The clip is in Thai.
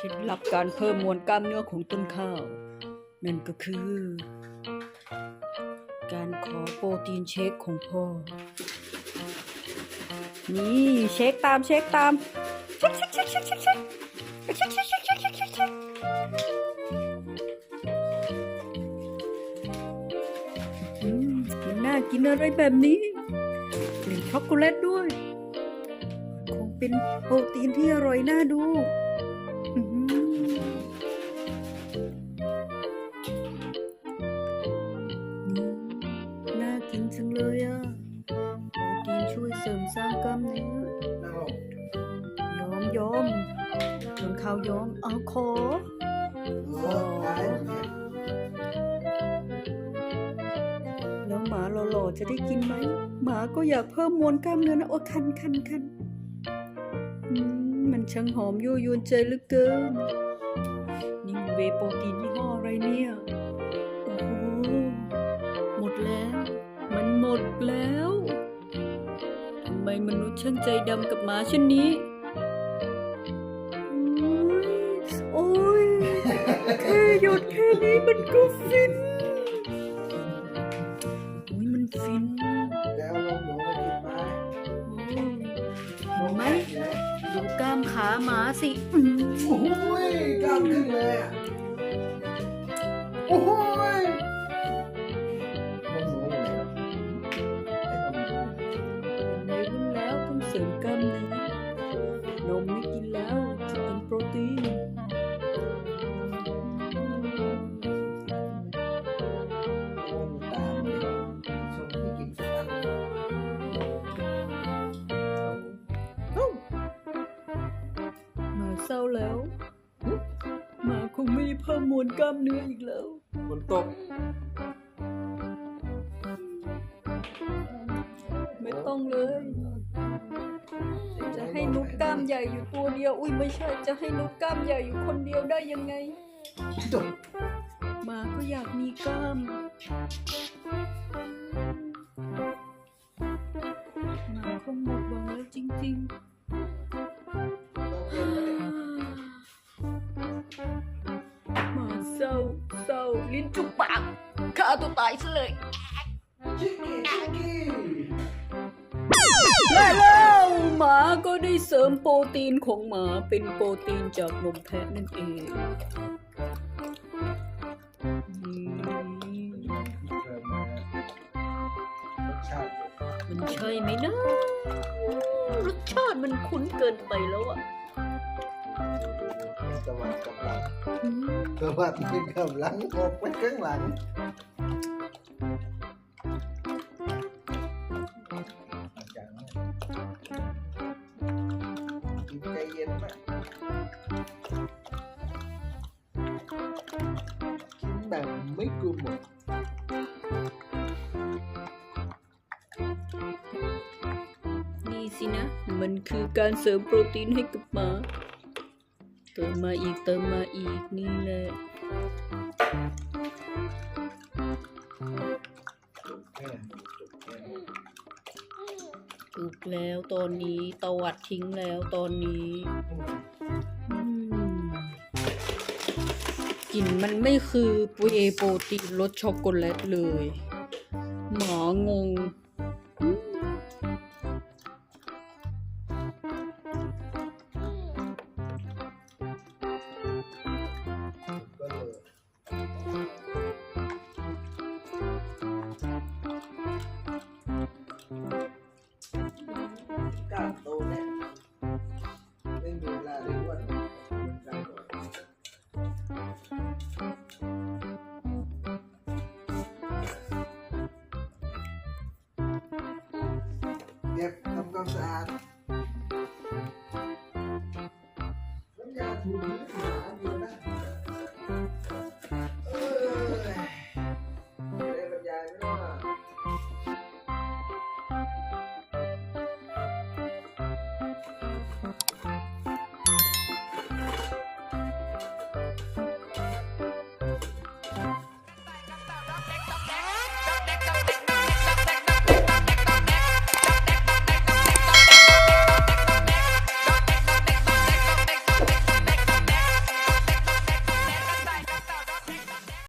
เคล็ดลับการเพิ่มมวลกล้ามเนื้อของต้นข้าว นั่นก็คือ การขอโปรตีนเชคของพ่อ นี่เช็คตามเช็คตามเช็คเช็คเช็คเช็คเช็คเช็คเช็คเช็คเช็คเช็คเช็คเช็คเช็คอืมกินหน่ากินอะไรแบบนี้กลิ่นช็อกโกแลตด้วย คงเป็นโปรตีนที่อร่อยน่าดู จังเลยอะโปรตีนช่วยเสริมสร้างกล้ามเนื้อนั่งลงยอมยอมจนข้าวยอมเอาขอเออได้เนี่ยแล้วหมาหล่อๆจะได้กินไหม หมาก็อยากเพิ่มมวลกล้ามเนื้อนะโอ้คันคันคันอืมมันช่างหอมยั่วยวนใจเหลือเกิน นี่มันเวย์โปรตีนยี่ห้ออะไรเนี่ย โอ้โห หมดแล้วมัน หมดแล้วทำไมมนุษย์ช่างใจดำกับหมาเช่นนี้โอ้ยแค่หยดแค่นี้มันก็ฟินอุ้ยมันฟินแล้วลงหมูมากินไหมโอ้ยเห็นไหมดูกล้ามขาหมาสิอื้อหืโอ้อโหกล้ามขึ้นเลยอะโอ้ ริมกล้ามเนื้อนมไม่กินแล้วจะกินโปรตีนมเลยช่วงที่กินสักอันเอ้าเศร้าแล้วหมาคงไม่เพิ่มมวลกล้ามเนื้ออีกแล้วบนต๊ะไม่ต้องเลย จะให้นุกกล้ามใหญ่อยู่ตัวเดียว อุ้ยไม่ใช่ จะให้นุกกล้ามใหญ่อยู่คนเดียวได้ยังไงจบหมาก็อยากมีกล้าม หมาคงหมดหวังแล้วจริงๆ หมาเศร้าเศร้าลิ้นจุกปากฆ่าตัวตายซะเลย ก็ได้เสริมโปรตีนของหมาเป็นโปรตีนจากนมแพะนั่นเองนี่เริ่มมารสชาติมันใช่ไหมนะรสชาติมันคุ้นเกินไปแล้วอะสวัสดิ์กับหลังอืมสวัสดิ์เป็นกับหลังออกไปข้างหลัง กินแบบไม่กลัวหมดนี่สินะ มันคือการเสริมโปรตีนให้กับหมาเติมมาอีกเติมมาอีกนี่แหละจบแค่นี้จบแค่นี้ถูกแล้วตอนนี้ตวัดทิ้งแล้วตอนนี้อืม กลิ่นมันไม่คือปุย์โปรตีนรสช็อกโกแลตเลย หมองง going to add.